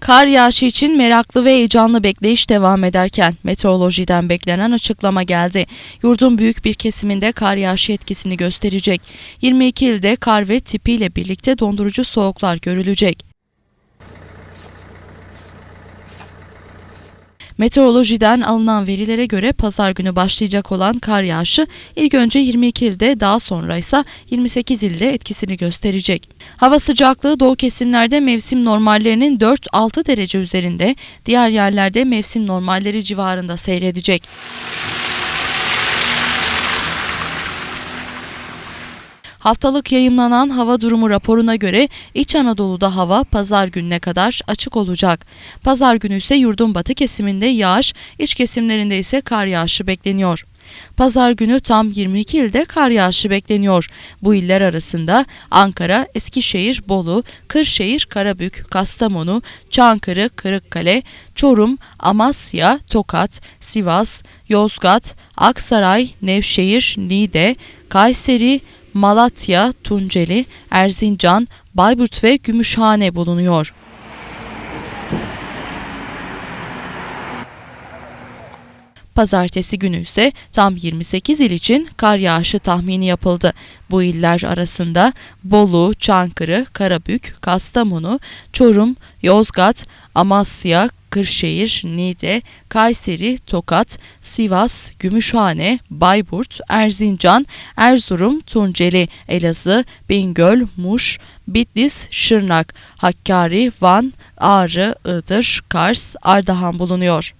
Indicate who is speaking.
Speaker 1: Kar yağışı için meraklı ve heyecanlı bekleyiş devam ederken meteorolojiden beklenen açıklama geldi. Yurdun büyük bir kesiminde kar yağışı etkisini gösterecek. 22 ilde kar ve tipiyle birlikte dondurucu soğuklar görülecek. Meteorolojiden alınan verilere göre pazar günü başlayacak olan kar yağışı ilk önce 22 ilde daha sonra ise 28 ilde etkisini gösterecek. Hava sıcaklığı doğu kesimlerde mevsim normallerinin 4-6 derece üzerinde, diğer yerlerde mevsim normalleri civarında seyredecek. Haftalık yayımlanan hava durumu raporuna göre İç Anadolu'da hava pazar gününe kadar açık olacak. Pazar günü ise yurdun batı kesiminde yağış, iç kesimlerinde ise kar yağışı bekleniyor. Pazar günü tam 22 ilde kar yağışı bekleniyor. Bu iller arasında Ankara, Eskişehir, Bolu, Kırşehir, Karabük, Kastamonu, Çankırı, Kırıkkale, Çorum, Amasya, Tokat, Sivas, Yozgat, Aksaray, Nevşehir, Niğde, Kayseri, Malatya, Tunceli, Erzincan, Bayburt ve Gümüşhane bulunuyor. Pazartesi günü ise tam 28 il için kar yağışı tahmini yapıldı. Bu iller arasında Bolu, Çankırı, Karabük, Kastamonu, Çorum, Yozgat, Amasya, Kırşehir, Niğde, Kayseri, Tokat, Sivas, Gümüşhane, Bayburt, Erzincan, Erzurum, Tunceli, Elazığ, Bingöl, Muş, Bitlis, Şırnak, Hakkari, Van, Ağrı, Iğdır, Kars, Ardahan bulunuyor.